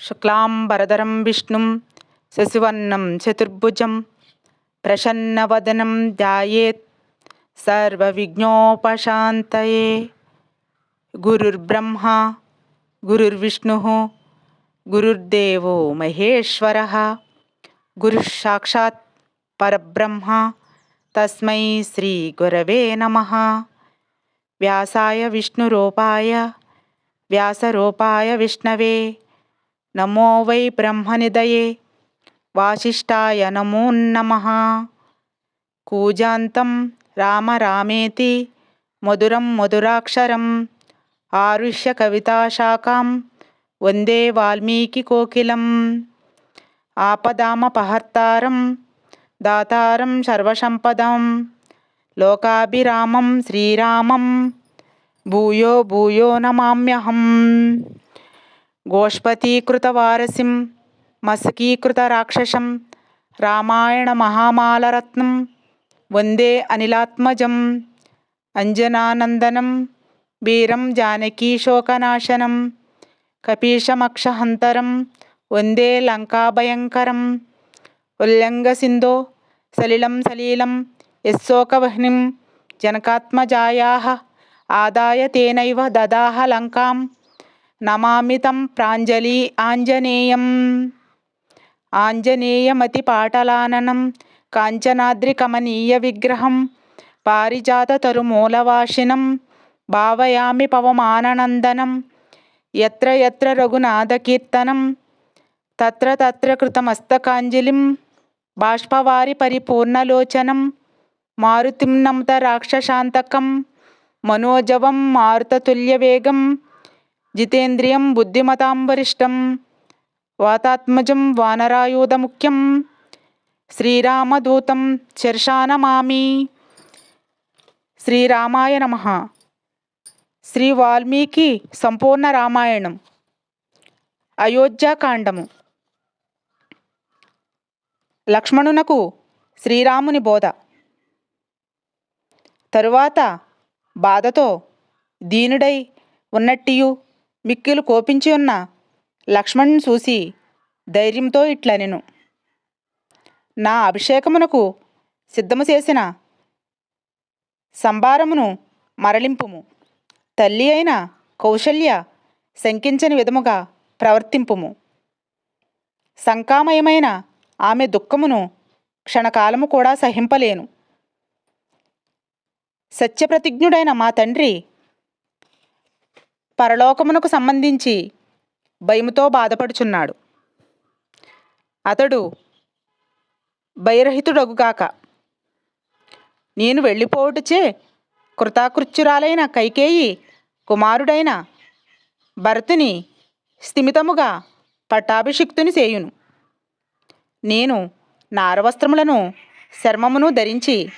शुक्लाम्बरधरं विष्णुं शशिवर्णं चतुर्भुजं प्रसन्नवदनं ध्यायेत् सर्वविघ्नोपशान्तये। गुरुर्ब्रह्मा गुरुर्विष्णुः गुरुर्देवो महेश्वरः। गुरुः साक्षात् परब्रह्मा तस्मै श्रीगुरवे नमः। व्यासाय विष्णुरूपाय व्यासरूपाय विष्णवे। నమో వై బ్రహ్మనిదయే. వాసిష్ఠాయ నమో నమ. కూజాంతం రామ రామేతి. మధురం మధురాక్షరం. ఆరుష్య కవితాశాఖాం వందే వాల్మీకి కోకిలం. ఆపదామపహర్తారం దాతారం సర్వసంపదం. లోకాభిరామం శ్రీరామం. భూయో భూయో నమామ్యహం. గోష్పతీకృతవారసిం రామాయణ మహామాలరత్నం వందే అనిలాత్మజం అంజనానందనం వీరం జానకీశోకనాశనం కపీశమక్షహంతరం వందే లంకాభయంకరం ఉల్లంఘసిందో సలిలం సలీలం యశోకవహ్నిం జనకాత్మజాయా ఆదాయ తేనైవ దదాహ లంకాం నమామితం ప్రాంజలి ఆంజనేయం. ఆంజనేయమతి ఆంజనేయమతిపాటలాననం కాంచనాద్రికమనీయ విగ్రహం పారిజాత పారిజాతతరుమూలవాసినం భావయామి పవమానందనం ఎత్ర ఎత్ర రఘునాథకీర్తనం తత్ర తత్ర కృతమస్తకాంజలిం బాష్పవారి పరిపూర్ణలోచనం మారుతిం నమత రాక్షశాంతకం మనోజవం మారుతతుల్యవేగం జితేంద్రియం బుద్ధిమతాం వరిష్టం వాతాత్మజం వానరాయూధముఖ్యం శ్రీరామదూతం శర్షానమామి శ్రీరామాయ నమ శ్రీ వాల్మీకి సంపూర్ణ రామాయణం అయోధ్యాకాండము లక్ష్మణునకు శ్రీరాముని బోధ తరువాత బాధతో దీనుడై ఉన్నట్టియు మిక్కిలు కోపించి ఉన్న లక్ష్మణ్ని చూసి ధైర్యంతో ఇట్లనెను నా అభిషేకమునకు సిద్ధము చేసిన సంభారమును మరలింపుము. తల్లి అయిన కౌశల్య శంకించని విధముగా ప్రవర్తింపుము. శంకామయమైన ఆమె దుఃఖమును క్షణకాలము కూడా సహింపలేను. సత్యప్రతిజ్ఞుడైన మా తండ్రి పరలోకమునకు సంబంధించి భయముతో బాధపడుచున్నాడు. అతడు భయరహితుడగుగాక నేను వెళ్ళిపోవుటచే కృతాకృత్యురాలైన కైకేయి కుమారుడైన భరతుని స్థిమితముగా పట్టాభిషిక్తుని చేయును. నేను నారవస్త్రములను శర్మమును ధరించి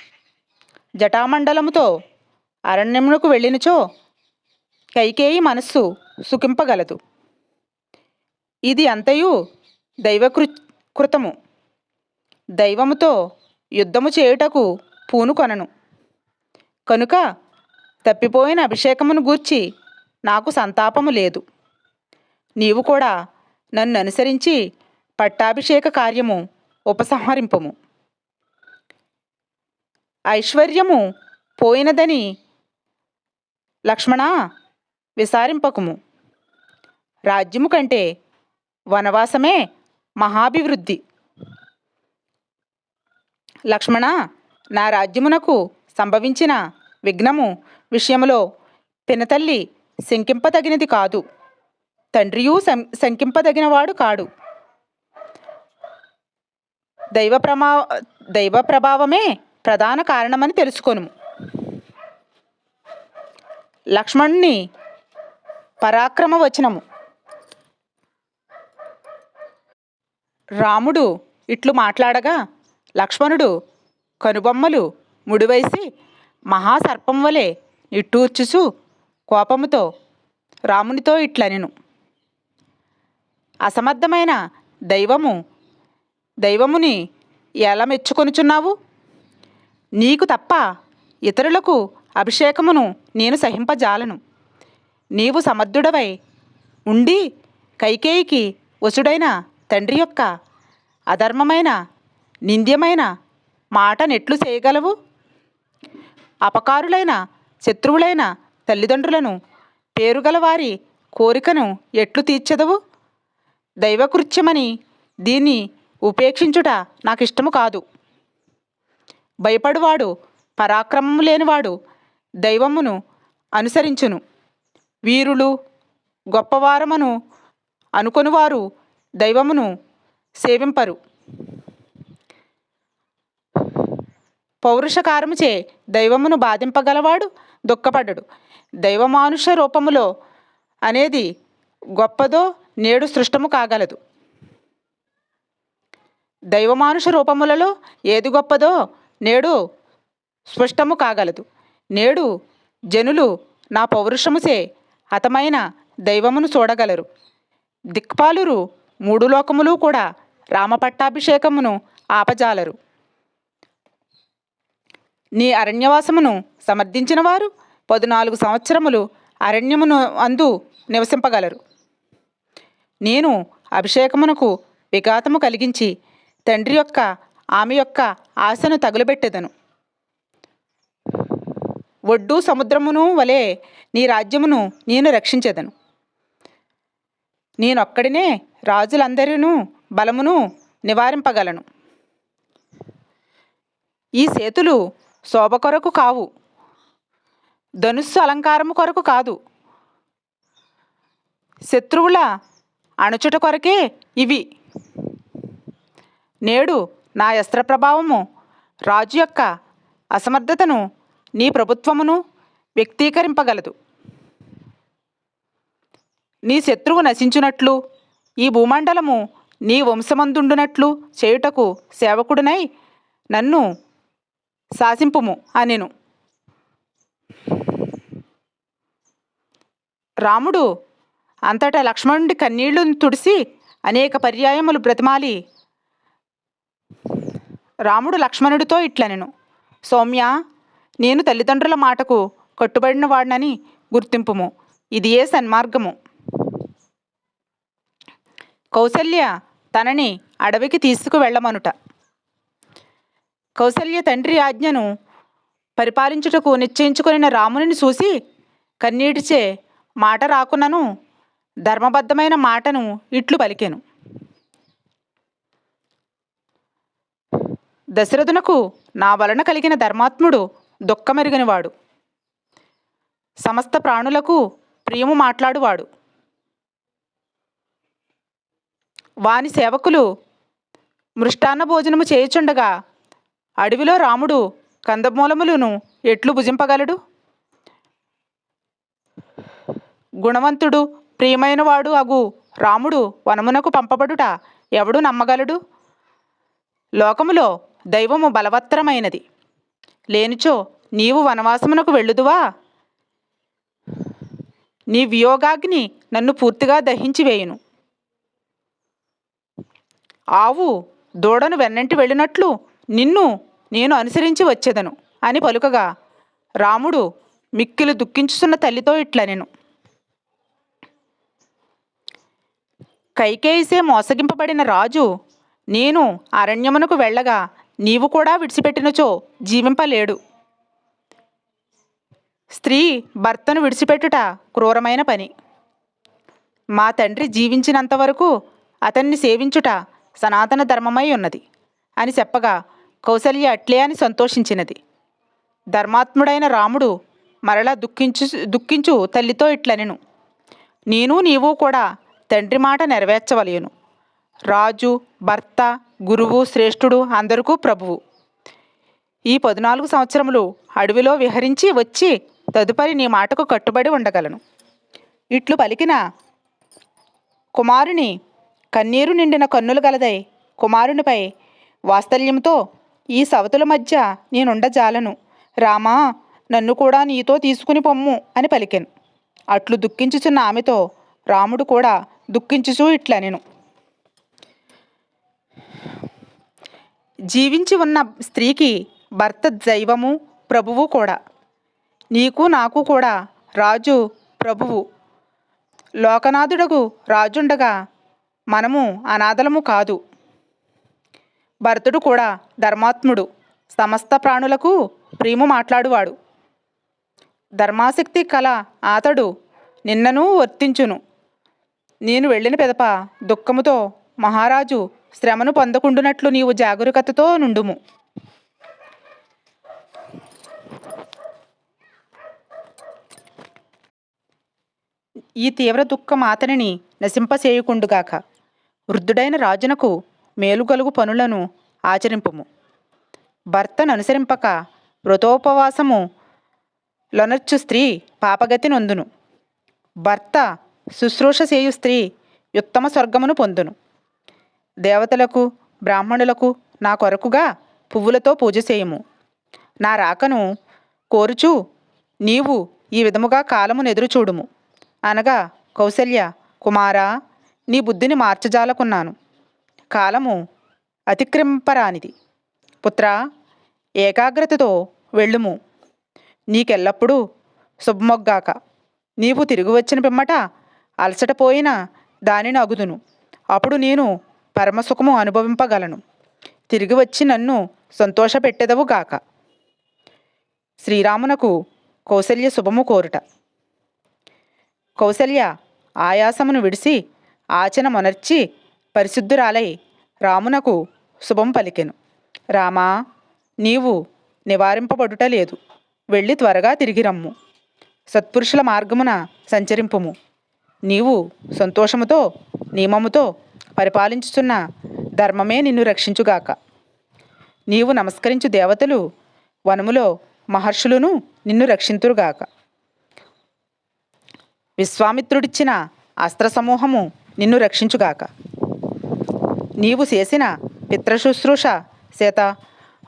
జటామండలముతో అరణ్యమునకు వెళ్ళినచో కైకేయి మనస్సు సుఖింపగలదు. ఇది అంతయు దైవకృ కృతము. దైవముతో యుద్ధము చేయుటకు పూనుకొనను కనుక తప్పిపోయిన అభిషేకమును గూర్చి నాకు సంతాపము లేదు. నీవు కూడా నన్ను అనుసరించి పట్టాభిషేక కార్యము ఉపసంహరింపము. ఐశ్వర్యము పోయినదని లక్ష్మణ విసారింపకము. రాజ్యము కంటే వనవాసమే మహాభివృద్ధి. లక్ష్మణ నా రాజ్యమునకు సంభవించిన విఘ్నము విషయములో పినతల్లి శంకింపదగినది కాదు. తండ్రియు శంకింపదగినవాడు కాడు. దైవ ప్రమా దైవ ప్రభావమే ప్రధాన కారణమని తెలుసుకొను లక్ష్మణుని పరాక్రమ వచనము రాముడు ఇట్లు మాట్లాడగా లక్ష్మణుడు కనుబొమ్మలు ముడివేసి మహాసర్పం వలె నిట్టూర్చుచు కోపముతో రామునితో ఇట్లనెను. అసమర్థమైన దైవము దైవముని ఎలా మెచ్చుకొనుచున్నావు? నీకు తప్ప ఇతరులకు అభిషేకమును నేను సహింపజాలను. నీవు సమర్థుడవై ఉండి కైకేయికి వసుడైన తండ్రి యొక్క అధర్మమైన నింద్యమైన మాట నెట్లు చేయగలవు? అపకారులైన శత్రువులైన తల్లిదండ్రులను పేరుగల వారి కోరికను ఎట్లు తీర్చదవు? దైవకృత్యమని దీన్ని ఉపేక్షించుట నాకు ఇష్టము కాదు. భయపడువాడు పరాక్రమము లేనివాడు దైవమును అనుసరించును. వీరులు గొప్పవారమను అనుకొనివారు దైవమును సేవింపరు. పౌరుషకారముచే దైవమును బాధింపగలవాడు దుఃఖపడడు. దైవమానుష రూపములో అనేది గొప్పదో నేడు సృష్టము కాగలదు. దైవమానుష రూపములలో ఏది గొప్పదో నేడు స్పష్టము కాగలదు. నేడు జనులు నా పౌరుషముసే హతమైన దైవమును చూడగలరు. దిక్పాలురు మూడు లోకములు కూడా రామపట్టాభిషేకమును ఆపజాలరు. నీ అరణ్యవాసమును సమర్థించిన వారు పదునాలుగు సంవత్సరములు అరణ్యమును అందు నివసింపగలరు. నేను అభిషేకమునకు విఘాతము కలిగించి తండ్రి యొక్క ఆమె యొక్క ఆశను తగులబెట్టెదను. ఒడ్డు సముద్రమును వలె నీ రాజ్యమును నేను రక్షించెదను. నేనొక్కడినే రాజులందరినూ బలమును నివారింపగలను. ఈ సేతులు శోభ కొరకు కావు. ధనుస్సు అలంకారము కొరకు కాదు. శత్రువుల అణుచుట కొరకే ఇవి. నేడు నా యస్త్ర ప్రభావము రాజు యొక్క అసమర్థతను నీ ప్రభుత్వమును వ్యక్తీకరింపగలదు. నీ శత్రువు నశించునట్లు ఈ భూమండలము నీ వంశమందుండునట్లు చేయుటకు సేవకుడినై నన్ను శాసింపుము అనెను. రాముడు అంతటా లక్ష్మణుడి కన్నీళ్ళు తుడిసి అనేక పర్యాయములు బ్రతిమాలి. రాముడు లక్ష్మణుడితో ఇట్లనెను సౌమ్య నేను తల్లిదండ్రుల మాటకు కట్టుబడిన వాడినని గుర్తింపుము. ఇది ఏ సన్మార్గము. కౌసల్య తనని అడవికి తీసుకువెళ్ళమనుట కౌసల్య తండ్రి ఆజ్ఞను పరిపాలించుటకు నిశ్చయించుకొనిన రామునిని చూసి కన్నీటిచే మాట రాకునను ధర్మబద్ధమైన మాటను ఇట్లు పలికెను. దశరథునకు నా వలన కలిగిన ధర్మాత్ముడు దుఃఖమెరుగనివాడు సమస్త ప్రాణులకు ప్రియము మాట్లాడువాడు. వాని సేవకులు మృష్టాన్న భోజనము చేయుచుండగా అడవిలో రాముడు కందమూలములను ఎట్లు భుజింపగలడు? గుణవంతుడు ప్రియమైనవాడు అగు రాముడు వనమునకు పంపబడుట ఎవడు నమ్మగలడు? లోకములో దైవము బలవత్తరమైనది. లేనిచో నీవు వనవాసమునకు వెళ్ళుదువా? నీ వియోగాగ్ని నన్ను పూర్తిగా దహించి వేయును. ఆవు దూడను వెన్నంటి వెళ్ళినట్లు నిన్ను నేను అనుసరించి వచ్చేదను అని పలుకగా రాముడు మిక్కిలు దుఃఖించుతున్న తల్లితో ఇట్లనెను. కైకేయిసే మోసగింపబడిన రాజు నేను అరణ్యమునకు వెళ్ళగా నీవు కూడా విడిచిపెట్టినచో జీవింపలేడు. స్త్రీ భర్తను విడిచిపెట్టుట క్రూరమైన పని. మా తండ్రి జీవించినంత వరకు అతన్ని సేవించుట సనాతన ధర్మమై ఉన్నది అని చెప్పగా కౌసల్య అట్లే అని సంతోషించినది. ధర్మాత్ముడైన రాముడు మరలా దుఃఖించు దుఃఖించు తల్లితో ఇట్లనెను. నేను నీవు కూడా తండ్రి మాట నెరవేర్చవలేను. రాజు భర్త గురువు శ్రేష్ఠుడు అందరికూ ప్రభువు. ఈ పద్నాలుగు సంవత్సరములు అడవిలో విహరించి వచ్చి తదుపరి నీ మాటకు కట్టుబడి ఉండగలను. ఇట్లు పలికిన కుమారుని కన్నీరు నిండిన కన్నులు గలదై కుమారునిపై వాత్సల్యంతో ఈ సవతుల మధ్య నేనుండజాలను. రామా నన్ను కూడా నీతో తీసుకుని పొమ్ము అని పలికాను. అట్లు దుఃఖించుచున్న ఆమెతో రాముడు కూడా దుఃఖించుచూ ఇట్లనెను. జీవించి ఉన్న స్త్రీకి భర్త దైవము ప్రభువు కూడా. నీకు నాకు కూడా రాజు ప్రభువు. లోకనాథుడకు రాజుండగా మనము అనాథలము కాదు. భరతుడు కూడా ధర్మాత్ముడు. సమస్త ప్రాణులకు ప్రేమ మాట్లాడువాడు. ధర్మాసక్తి కల అతడు నిన్నను వర్తించును. నేను వెళ్ళిన పెదప దుఃఖముతో మహారాజు శ్రమను పొందకుండునట్లు నీవు జాగరూకతతో నుండుము. ఈ తీవ్ర దుఃఖం అతనిని నశింపచేయుకుండుగాక. వృద్ధుడైన రాజునకు మేలుగలుగు పనులను ఆచరింపుము. భర్తను అనుసరింపక వ్రతోపవాసము లొనర్చు స్త్రీ పాపగతి నొందును. భర్త శుశ్రూష చేయు స్త్రీ ఉత్తమ స్వర్గమును పొందును. దేవతలకు బ్రాహ్మణులకు నా కొరకుగా పువ్వులతో పూజ చేయము. నా రాకను కోరుచు నీవు ఈ విధముగా కాలమును ఎదురుచూడుము అనగా కౌసల్య కుమారా నీ బుద్ధిని మార్చజాలకున్నాను. కాలము అతిక్రమింపరానిది. పుత్ర ఏకాగ్రతతో వెళ్ళుము. నీకెల్లప్పుడూ శుభమొగ్గాక. నీవు తిరిగి వచ్చిన పిమ్మట అలసటపోయిన దానిని అగుదును. అప్పుడు నేను పరమసుఖము అనుభవింపగలను. తిరిగి వచ్చి నన్ను సంతోషపెట్టెదవు గాక. శ్రీరామునకు కౌసల్య శుభము కోరుట. కౌసల్య ఆయాసమును విడిసి ఆచన మొనర్చి పరిశుద్ధురాలై రామునకు శుభం పలికెను. రామా నీవు నివారింపబడుట లేదు. వెళ్ళి త్వరగా తిరిగి రమ్ము. సత్పురుషుల మార్గమున సంచరింపుము. నీవు సంతోషముతో నియమముతో పరిపాలించుచున్న ధర్మమే నిన్ను రక్షించుగాక. నీవు నమస్కరించు దేవతలు వనములో మహర్షులను నిన్ను రక్షింతురుగాక. విశ్వామిత్రుడిచ్చిన అస్త్ర సమూహము నిన్ను రక్షించుగాక. నీవు చేసిన పితృశుశ్రూష చేత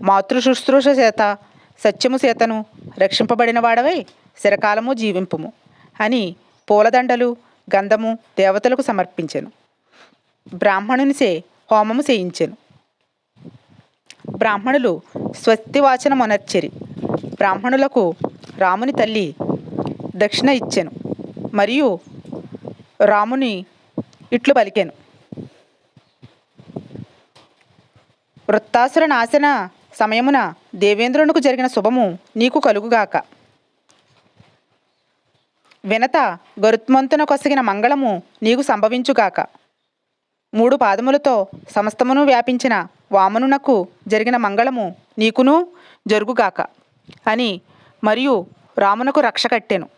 మాతృశుశ్రూష చేత సత్యము చేతను రక్షింపబడిన వాడవై చిరకాలము జీవింపుము అని పూలదండలు గంధము దేవతలకు సమర్పించెను. బ్రాహ్మణునిసే హోమము చేయించెను. బ్రాహ్మణులు స్వస్తివాచన మొనర్చరి బ్రాహ్మణులకు రాముని తల్లి దక్షిణ ఇచ్చెను. మరియు రాముని ఇట్లు పలికెను. వృత్తాసుర నాశన సమయమున దేవేంద్రునికి జరిగిన శుభము నీకు కలుగుగాక. వినత గరుత్మంతున కొసగిన మంగళము నీకు సంభవించుగాక. మూడు పాదములతో సమస్తమును వ్యాపించిన వామనునకు జరిగిన మంగళము నీకును జరుగుగాక అని మరియు రామునకు రక్ష కట్టెను.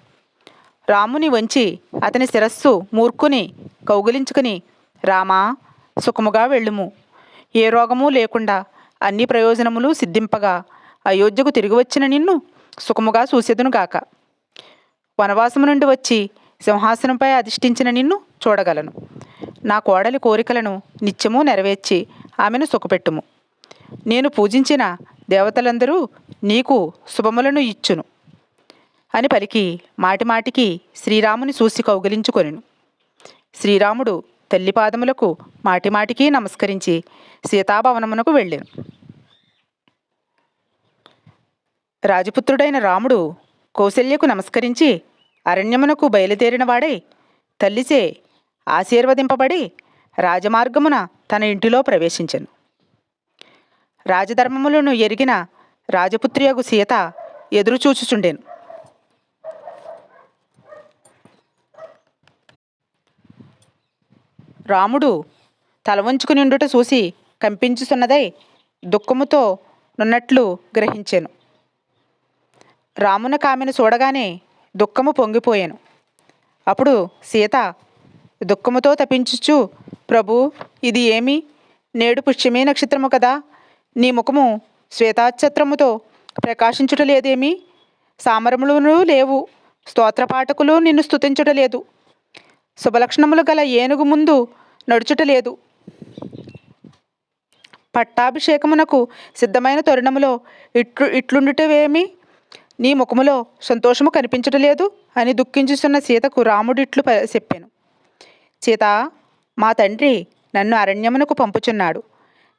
రాముని వంచి అతని శిరస్సు మూర్ఖుని కౌగిలించుకుని రామా సుఖముగా వెళ్ళుము. ఏ రోగము లేకుండా అన్ని ప్రయోజనములు సిద్ధింపగా. అయోధ్యకు తిరిగి వచ్చిన నిన్ను సుఖముగా చూసేదునుగాక. వనవాసము నుండి వచ్చి సింహాసనంపై అధిష్ఠించిన నిన్ను చూడగలను. నా కోడలి కోరికలను నిత్యము నెరవేర్చి ఆమెను సుఖపెట్టుము. నేను పూజించిన దేవతలందరూ నీకు శుభములను ఇచ్చును. అని పలికి మాటిమాటికి శ్రీరాముని చూసి కౌగిలించుకొనెను. శ్రీరాముడు తల్లి పాదములకు మాటిమాటికి నమస్కరించి సీతాభవనమునకు వెళ్ళాను. రాజపుత్రుడైన రాముడు కౌశల్యకు నమస్కరించి అరణ్యమునకు బయలుదేరిన వాడై తల్లిచే ఆశీర్వదింపబడి రాజమార్గమున తన ఇంటిలో ప్రవేశించను. రాజధర్మములను ఎరిగిన రాజపుత్రియగు సీత ఎదురుచూచుచుండెను రాముడు తలవంచుకుని ఉండుట చూసి కంపించుతున్నదై దుఃఖముతో నున్నట్లు గ్రహించాను. రామున కామెను చూడగానే దుఃఖము పొంగిపోయాను. అప్పుడు సీత దుఃఖముతో తపించుచు ప్రభు ఇది ఏమి? నేడు పుష్యమే నక్షత్రము కదా. నీ ముఖము శ్వేతాఛత్రముతో ప్రకాశించుట లేదేమి? సామరములు లేవు స్తోత్రపాఠకులు నిన్ను స్థుతించుట లేదు. శుభలక్షణములు గల ఏనుగు ముందు నడుచుట లేదు. పట్టాభిషేకమునకు సిద్ధమైన తరుణములో ఇట్లు ఇట్లుండుటవేమి? నీ ముఖములో సంతోషము కనిపించటలేదు అని దుఃఖించుచున్న సీతకు రాముడిట్లు చెప్పాను. సీత మా తండ్రి నన్ను అరణ్యమునకు పంపుచున్నాడు.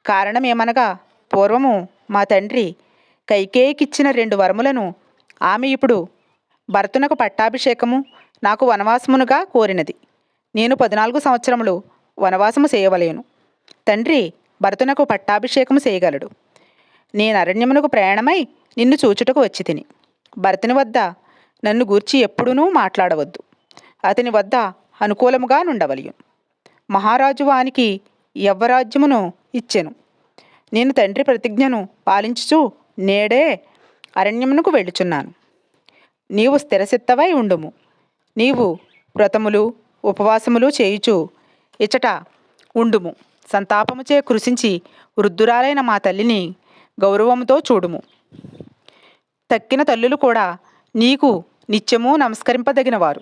కారణమేమనగా పూర్వము మా తండ్రి కైకేయికిచ్చిన రెండు వరములను ఆమె ఇప్పుడు భరతునకు పట్టాభిషేకము నాకు వనవాసమునుగా కోరినది. నేను పద్నాలుగు సంవత్సరములు వనవాసము చేయవలేను. తండ్రి భరతునకు పట్టాభిషేకము చేయగలడు. నేను అరణ్యమునకు ప్రయాణమై నిన్ను చూచుటకు వచ్చి తిని. భరతుని వద్ద నన్ను గూర్చి ఎప్పుడునూ మాట్లాడవద్దు. అతని వద్ద అనుకూలముగా నుండవలియు. మహారాజు వానికి యవ్వరాజ్యమును ఇచ్చెను. నేను తండ్రి ప్రతిజ్ఞను పాలించుచు నేడే అరణ్యమునకు వెళ్ళుచున్నాను. నీవు స్థిరసిత్తవై ఉండుము. నీవు వ్రతములు ఉపవాసములు చేయుచు ఇచట ఉండుము. సంతాపముచే కృషించి వృద్ధురాలైన మా తల్లిని గౌరవముతో చూడుము. తక్కిన తల్లులు కూడా నీకు నిత్యము నమస్కరింపదగినవారు.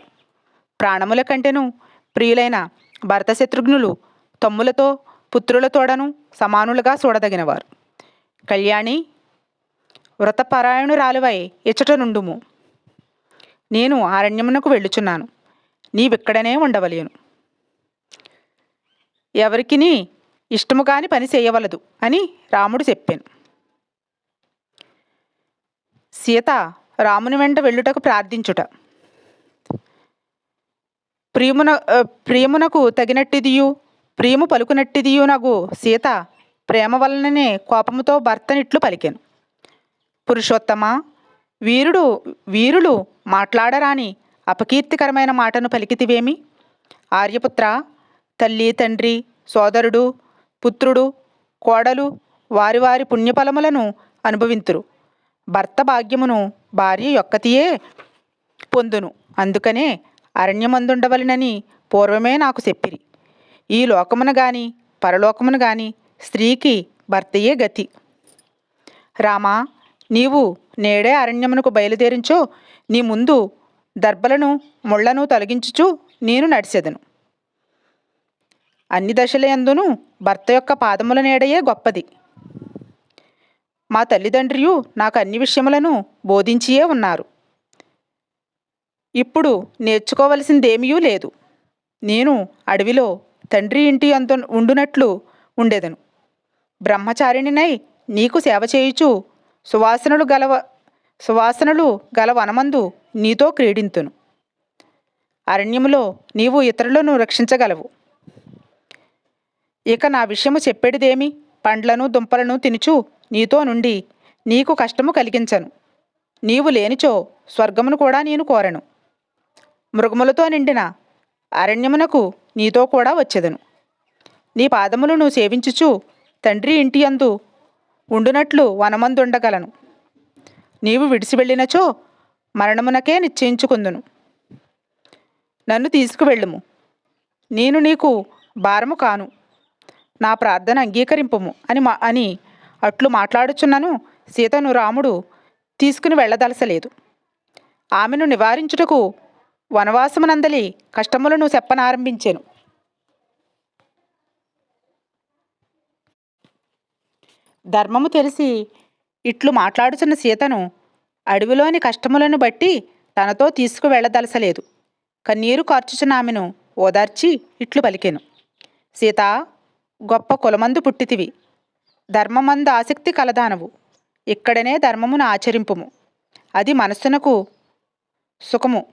ప్రాణముల కంటెను ప్రియులైన భరత శత్రుఘ్నులు తమ్ములతో పుత్రులతోడను సమానులుగా చూడదగినవారు. కళ్యాణి వ్రతపరాయణురాలువై ఇచ్చట నుండుము. నేను అరణ్యమునకు వెళ్ళుచున్నాను. నీవిక్కడనే ఉండవలేను ఎవరికిని ఇష్టము కాని పని చేయవలదు అని రాముడు చెప్పాను. సీత రాముని వెంట వెళ్ళుటకు ప్రార్థించుట. ప్రియమున ప్రియమునకు తగినట్టిదియు ప్రియము పలుకునట్టిదియు నగు సీత ప్రేమ వలననే కోపముతో భర్తనిట్లు పలికాను. పురుషోత్తమ వీరుడు వీరులు మాట్లాడరాని అపకీర్తికరమైన మాటను పలికితివేమి? ఆర్యపుత్ర తల్లి తండ్రి సోదరుడు పుత్రుడు కోడలు వారి వారి పుణ్యఫలములను అనుభవింతురు. భర్త భాగ్యమును భార్య యొక్కతియే పొందును. అందుకనే అరణ్యమందుండవలనని పూర్వమే నాకు చెప్పిరి. ఈ లోకమున గాని పరలోకమున గాని స్త్రీకి భర్తయే గతి. రామా నీవు నేడే అరణ్యమునకు బయలుదేరించో నీ ముందు దర్భలను ముళ్ళను తొలగించుచు నేను నడిచెదను. అన్ని దశలయందును భర్త యొక్క పాదముల నీడయే గొప్పది. మా తల్లిదండ్రియు నాకు అన్ని విషయములను బోధించియే ఉన్నారు. ఇప్పుడు నేర్చుకోవలసిందేమీ లేదు. నేను అడవిలో తండ్రి ఇంటి అంత ఉండునట్లు ఉండేదను. బ్రహ్మచారిణినై నీకు సేవ చేయుచు సువాసనలు గలవ సువాసనలు గల వనమందు నీతో క్రీడింతును. అరణ్యములో నీవు ఇతరులను రక్షించగలవు. ఇక నా విషయము చెప్పేటిదేమి పండ్లను దుంపలను తినుచు నీతో నుండి నీకు కష్టము కలిగించను. నీవు లేనిచో స్వర్గమును కూడా నేను కోరను. మృగములతో నిండిన అరణ్యమునకు నీతో కూడా వచ్చేదను. నీ పాదములను సేవించుచు తండ్రి ఇంటి అందు ఉండునట్లు వనమందుండగలను. నీవు విడిసి వెళ్ళినచో మరణమునకే నిశ్చయించుకుందును. నన్ను తీసుకువెళ్ళుము నేను నీకు భారము కాను. నా ప్రార్థన అంగీకరింపుము అని మా అని అట్లు మాట్లాడుచున్నను. సీతను రాముడు తీసుకుని వెళ్ళదలసలేదు. ఆమెను నివారించుటకు వనవాసమునందలి కష్టములను చెప్పనారంభించాను. ధర్మము తెలిసి ఇట్లు మాట్లాడుచున్న సీతను అడవిలోని కష్టములను బట్టి తనతో తీసుకువెళ్ళదలసలేదు కన్నీరు కార్చుచున్న ఆమెను ఓదార్చి ఇట్లు పలికెను. సీత గొప్ప కులమందు పుట్టితివి. ధర్మమంద ఆసక్తి కలదానవు. ఇక్కడనే ధర్మమును ఆచరింపుము. అది మనస్సునకు సుఖము.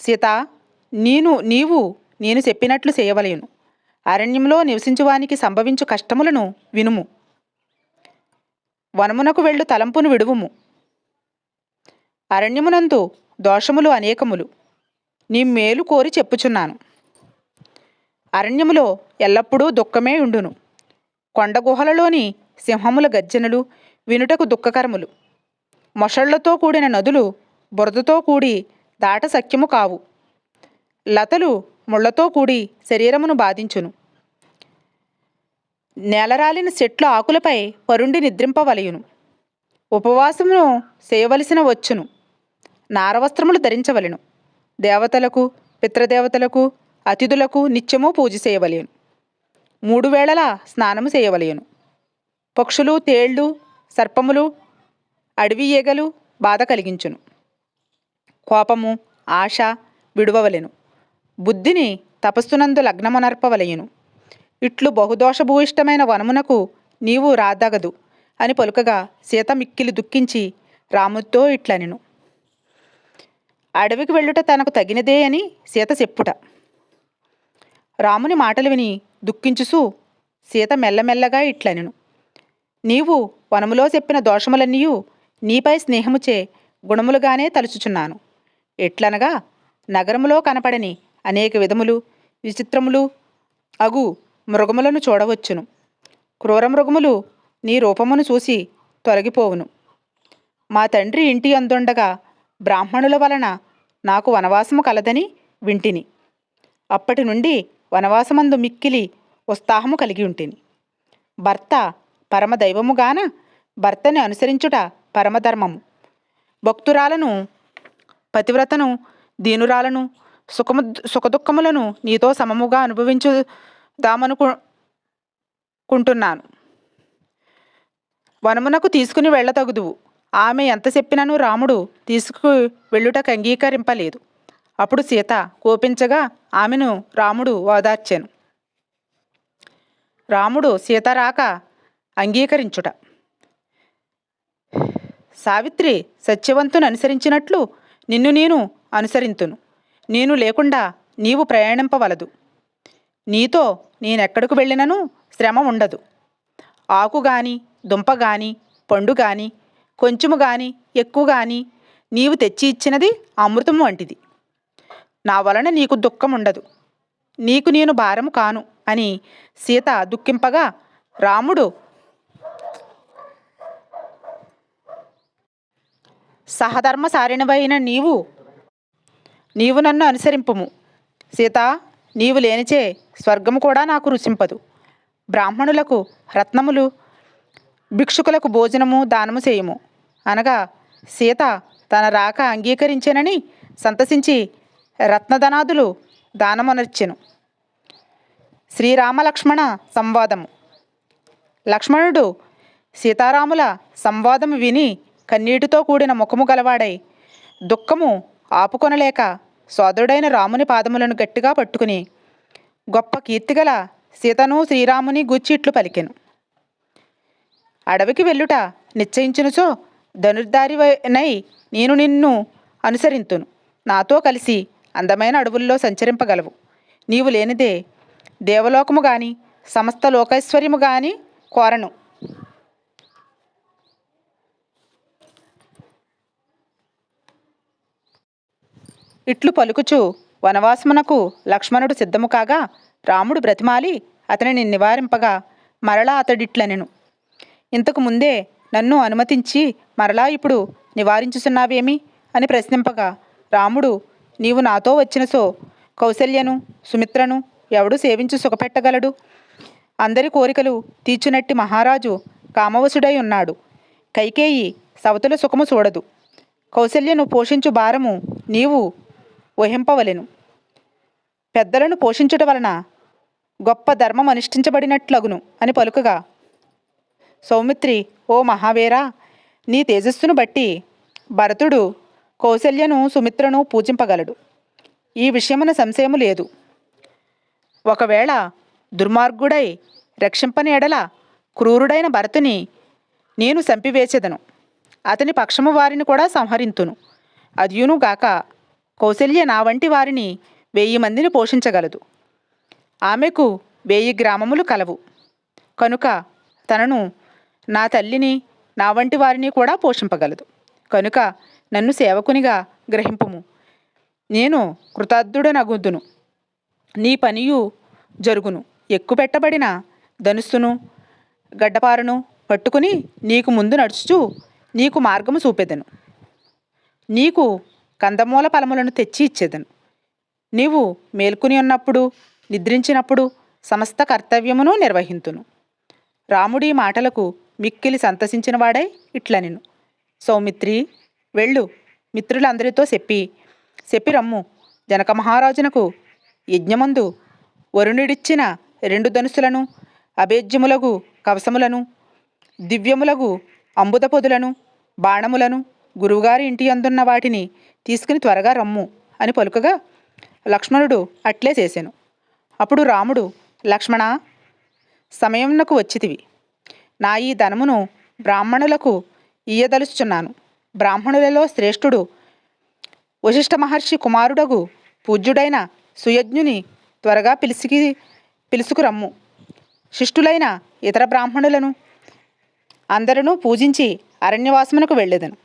సీత నేను నీవు నేను చెప్పినట్లు చేయవలేను. అరణ్యంలో నివసించువానికి సంభవించు కష్టములను వినుము. వనమునకు వెళ్ళు తలంపును విడువుము. అరణ్యమునందు దోషములు అనేకములు. నీ మేలు కోరి చెప్పుచున్నాను. అరణ్యములో ఎల్లప్పుడూ దుఃఖమే ఉండును. కొండ గుహలలోని సింహముల గర్జనలు వినుటకు దుఃఖకరములు. మొషళ్ళతో కూడిన నదులు బురదతో కూడి దాట సఖ్యము కావు. లతలు ముళ్ళతో కూడి శరీరమును బాధించును. నేలరాలిన చెట్ల ఆకులపై పరుండి నిద్రింపవలయును. ఉపవాసమును చేయవలసిన వచ్చును. నారవస్త్రములు ధరించవలెను. దేవతలకు పితృదేవతలకు అతిథులకు నిత్యము పూజ చేయవలెను. మూడు వేళల స్నానము చేయవలయను పక్షులు తేళ్ళు సర్పములు అడవి ఈగలు బాధ కలిగించును. కోపము ఆశ విడువవలెను. బుద్ధిని తపస్సునందు లగ్నమునర్పవలయును. ఇట్లు బహుదోషభూయిష్టమైన వనమునకు నీవు రాదగదు అని పలుకగా సీత మిక్కిలి దుఃఖించి రాముతో ఇట్లనెను. అడవికి వెళ్ళుట తనకు తగినదే అని సీత చెప్పుట. రాముని మాటలు విని దుఃఖించుసు సీత మెల్లమెల్లగా ఇట్లనెను. నీవు వనములో చెప్పిన దోషములన్నీయు నీపై స్నేహముచే గుణములుగానే తలుచుచున్నాను. ఎట్లనగా నగరములో కనపడని అనేక విధములు విచిత్రములు అగు మృగములను చూడవచ్చును. క్రూర మృగములు నీ రూపమును చూసి తొలగిపోవును. మా తండ్రి ఇంటి అందుండగా బ్రాహ్మణుల వలన నాకు వనవాసము కలదని వింటిని. అప్పటి నుండి వనవాసమందు మిక్కిలి ఉత్సాహము కలిగి ఉంటిని. భర్త పరమదైవముగాన భర్తని అనుసరించుట పరమధర్మము. భక్తురాలను పతివ్రతను దీనురాలను సుఖము సుఖదుఖములను నీతో సమముగా అనుభవించుదామనుకుంటున్నాను. వనమునకు తీసుకుని వెళ్ళతగుదువు. ఆమె ఎంత చెప్పినను రాముడు తీసుకు వెళ్ళుటకు అంగీకరింపలేదు. అప్పుడు సీత కోపించగా ఆమెను రాముడు ఓదార్చాను రాముడు సీత రాక అంగీకరించుట. సావిత్రి సత్యవంతుని అనుసరించినట్లు నిన్ను నేను అనుసరింతును. నేను లేకుండా నీవు ప్రయాణింపవలదు. నీతో నేనెక్కడికి వెళ్ళినను శ్రమ ఉండదు. ఆకు గాని దుంప గాని పండు గాని కొంచెము గాని ఎక్కువ గాని నీవు తెచ్చి ఇచ్చినది అమృతం వంటిది. నా వలన నీకు దుఃఖం ఉండదు నీకు నేను భారము కాను అని సీత దుఃఖింపగా రాముడు సహధర్మసారిణవైన నీవు నీవు నన్ను అనుసరింపుము. సీత నీవు లేనిచే స్వర్గము కూడా నాకు రుచింపదు. బ్రాహ్మణులకు రత్నములు భిక్షుకులకు భోజనము దానము చేయము. అనగా సీత తన రాక అంగీకరించానని సంతసించి రత్నధనాదులు దానమునర్చెను. శ్రీరామలక్ష్మణ సంవాదము. లక్ష్మణుడు సీతారాముల సంవాదము విని కన్నీటితో కూడిన ముఖము గలవాడై దుఃఖము ఆపుకొనలేక సోదరుడైన రాముని పాదములను గట్టిగా పట్టుకుని గొప్ప కీర్తిగల సీతను శ్రీరాముని గుచ్చిట్లు పలికెను. అడవికి వెళ్ళుట నిశ్చయించునుచో ధనుర్ధారినై నేను నిన్ను అనుసరింతును. నాతో కలిసి అందమైన అడవుల్లో సంచరింపగలవు. నీవు లేనిదే దేవలోకము గాని సమస్త లోకైశ్వర్యము గాని కోరను. ఇట్లు పలుకుచు వనవాసమునకు లక్ష్మణుడు సిద్ధము కాగా రాముడు బ్రతిమాలి అతనిని నివారింపగా మరలా అతడిట్లనెను. ఇంతకు ముందే నన్ను అనుమతించి మరలా ఇప్పుడు నివారించుచున్నావేమి? అని ప్రశ్నింపగా రాముడు నీవు నాతో వచ్చిన సో కౌశల్యను సుమిత్రను ఎవడు సేవించి సుఖపెట్టగలడు. అందరి కోరికలు తీర్చునట్టి మహారాజు కామవశుడై ఉన్నాడు. కైకేయి సవతుల సుఖము చూడదు. కౌశల్యను పోషించు భారము నీవు వహింపవలెను. పెద్దలను పోషించుట వలన గొప్ప ధర్మం అనుష్ఠించబడినట్లగును అని పలుకగా సౌమిత్రి ఓ మహావీరా నీ తేజస్సును బట్టి భరతుడు కౌసల్యను సుమిత్రను పూజింపగలడు. ఈ విషయమున సంశయము లేదు. ఒకవేళ దుర్మార్గుడై రక్షింపని ఎడల క్రూరుడైన భరతుని నేను చంపివేసేదను అతని పక్షము వారిని కూడా సంహరింతును. అదియునుగాక కౌశల్య నా వంటి వారిని వెయ్యి మందిని పోషించగలదు. ఆమెకు వెయ్యి గ్రామములు కలవు. కనుక తనను నా తల్లిని నా వంటి వారిని కూడా పోషింపగలదు. కనుక నన్ను సేవకునిగా గ్రహింపుము. నేను కృతార్థుడనగుదును. నీ పనియు జరుగును. ఎక్కుపెట్టబడిన ధనుస్సును గడ్డపారను పట్టుకుని నీకు ముందు నడుచుచు నీకు మార్గము చూపెదను. నీకు కందమూల ఫలములను తెచ్చి ఇచ్చేదను. నీవు మేల్కొని ఉన్నప్పుడు నిద్రించినప్పుడు సమస్త కర్తవ్యమును నిర్వహింతును. రాముడి మాటలకు మిక్కిలి సంతసించినవాడై ఇట్లనెను. సౌమిత్రి వెళ్ళు మిత్రులందరితో చెప్పి. చెప్పి రమ్ము. జనక మహారాజునకు యజ్ఞమందు వరుణుడిచ్చిన రెండు ధనుసులను అభేద్యములగు కవసములను దివ్యములగు అంబుద పొదులను బాణములను గురువుగారి ఇంటి అందున్న వాటిని తీసుకుని త్వరగా రమ్ము అని పలుకగా లక్ష్మణుడు అట్లే చేశాను అప్పుడు రాముడు లక్ష్మణ సమయంనకు వచ్చితివి. నా ఈ ధనమును బ్రాహ్మణులకు ఇయ్యదలుచుచున్నాను. బ్రాహ్మణులలో శ్రేష్ఠుడు. వశిష్ఠ మహర్షి కుమారుడగు పూజ్యుడైన సుయజ్ఞుని త్వరగా పిలిసికి పిలుసుకురమ్ము శిష్టులైన ఇతర బ్రాహ్మణులను అందరూ పూజించి అరణ్యవాసమునకు వెళ్ళేదను.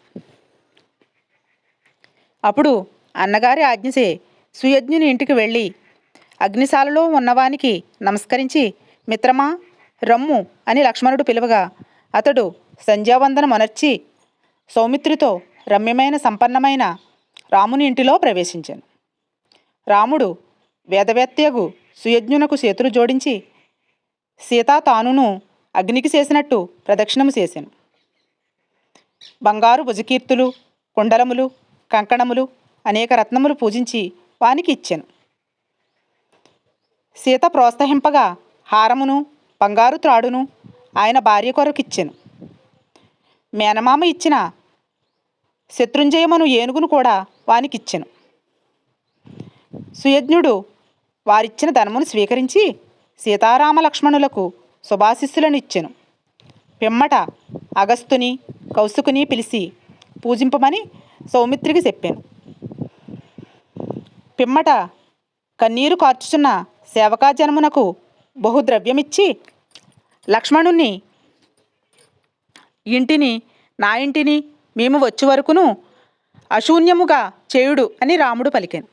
అప్పుడు అన్నగారి ఆజ్ఞసే సుయజ్ఞుని ఇంటికి వెళ్ళి అగ్నిశాలలో ఉన్నవానికి నమస్కరించి మిత్రమా రమ్ము అని లక్ష్మణుడు పిలువగా అతడు సంధ్యావందన మొనర్చి సౌమిత్రితో రమ్యమైన సంపన్నమైన రాముని ఇంటిలో ప్రవేశించాను. రాముడు వేదవేత్యగు సుయజ్ఞునకు చేతులు జోడించి సీతా తానును అగ్నికి చేసినట్టు ప్రదక్షిణము చేశాను. బంగారు భుజకీర్తులు కుండలములు కంకణములు అనేక రత్నములు పూజించి వానికి ఇచ్చాను. సీత ప్రోత్సహింపగా హారమును బంగారు త్రాడును ఆయన భార్య కొరకు ఇచ్చాను. మేనమామ ఇచ్చిన శత్రుంజయమను ఏనుగును కూడా వానికిచ్చెను. సుయజ్ఞుడు వారిచ్చిన ధనమును స్వీకరించి సీతారామ లక్ష్మణులకు శుభాశిస్సులను ఇచ్చెను పిమ్మట అగస్తుని కౌసుకుని పిలిచి పూజింపమని సౌమిత్రికి చెప్పాను. పిమ్మట కన్నీరు కార్చుచున్న సేవకాజనమునకు బహుద్రవ్యమిచ్చి లక్ష్మణుణ్ణి ఇంటిని నా ఇంటిని మేము వచ్చే వరకును అశూన్యముగా చేయుడు అని రాముడు పలికాను.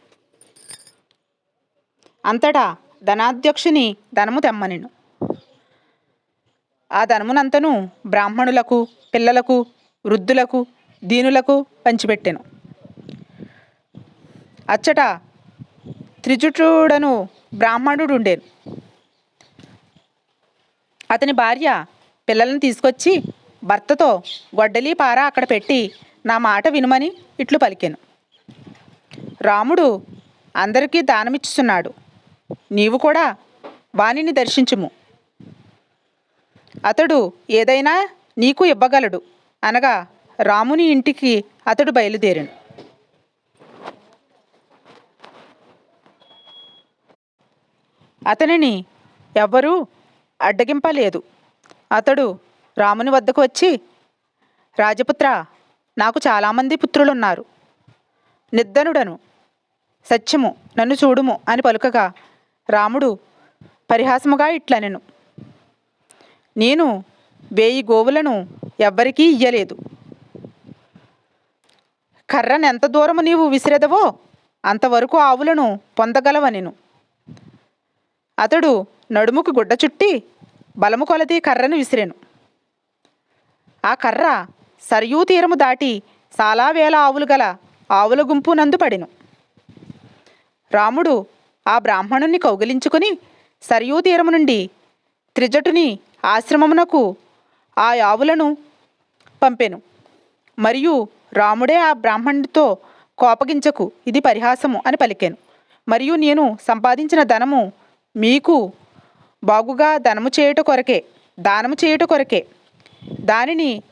అంతటా ధనాధ్యక్షుని ధనము తెమ్మనిను. ఆ ధనమునంతను బ్రాహ్మణులకు పిల్లలకు వృద్ధులకు దీనులకు పంచిపెట్టెను. అచ్చట త్రిజుటుడను బ్రాహ్మణుడు ఉండేను అతని భార్య పిల్లలను తీసుకొచ్చి భర్తతో గొడ్డలి పార అక్కడ పెట్టి నా మాట వినుమని ఇట్లు పలికాను. రాముడు అందరికీ దానమిచ్చుతున్నాడు నీవు కూడా వానిని దర్శించుము. అతడు ఏదైనా నీకు ఇవ్వగలడు అనగా రాముని ఇంటికి అతడు బయలుదేరాను. అతనిని ఎవ్వరూ అడ్డగింపలేదు. అతడు రాముని వద్దకు వచ్చి రాజపుత్ర నాకు చాలామంది పుత్రులున్నారు. నిద్దనుడను సత్యము నన్ను చూడుము అని పలుకగా రాముడు పరిహాసముగా ఇట్లనెను. నేను వేయి గోవులను ఎవ్వరికీ ఇయ్యలేదు. కర్రను ఎంత దూరము నీవు విసిరెదవో అంతవరకు ఆవులను పొందగలవనెను. అతడు నడుముకు గుడ్డ చుట్టి బలము కొలది కర్రను విసిరెను. ఆ కర్ర సరియూ తీరము దాటి చాలా వేల ఆవులు గల ఆవుల గుంపు నందు పడెను. రాముడు ఆ బ్రాహ్మణుణ్ణి కౌగిలించుకుని సరియూ తీరము నుండి త్రిజటుని ఆశ్రమమునకు ఆ ఆవులను పంపెను. మరియు రాముడే ఆ బ్రాహ్మణుడితో కోపగించకు ఇది పరిహాసము అని పలికాను. మరియు నేను సంపాదించిన ధనము మీకు బాగుగా ధనము చేయుట కొరకే దానము చేయుట కొరకే దానిని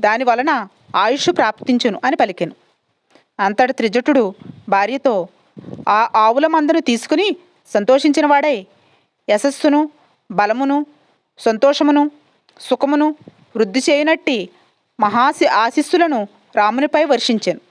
దాని వలన ఆయుష్ ప్రాప్తించును అని పలికెను. అంతటి త్రిజటుడు భార్యతో ఆ ఆవుల మందను తీసుకుని సంతోషించిన వాడై యశస్సును బలమును సంతోషమును సుఖమును వృద్ధి చేయనట్టి మహాసి ఆశిస్సులను రామునిపై వర్షించాను.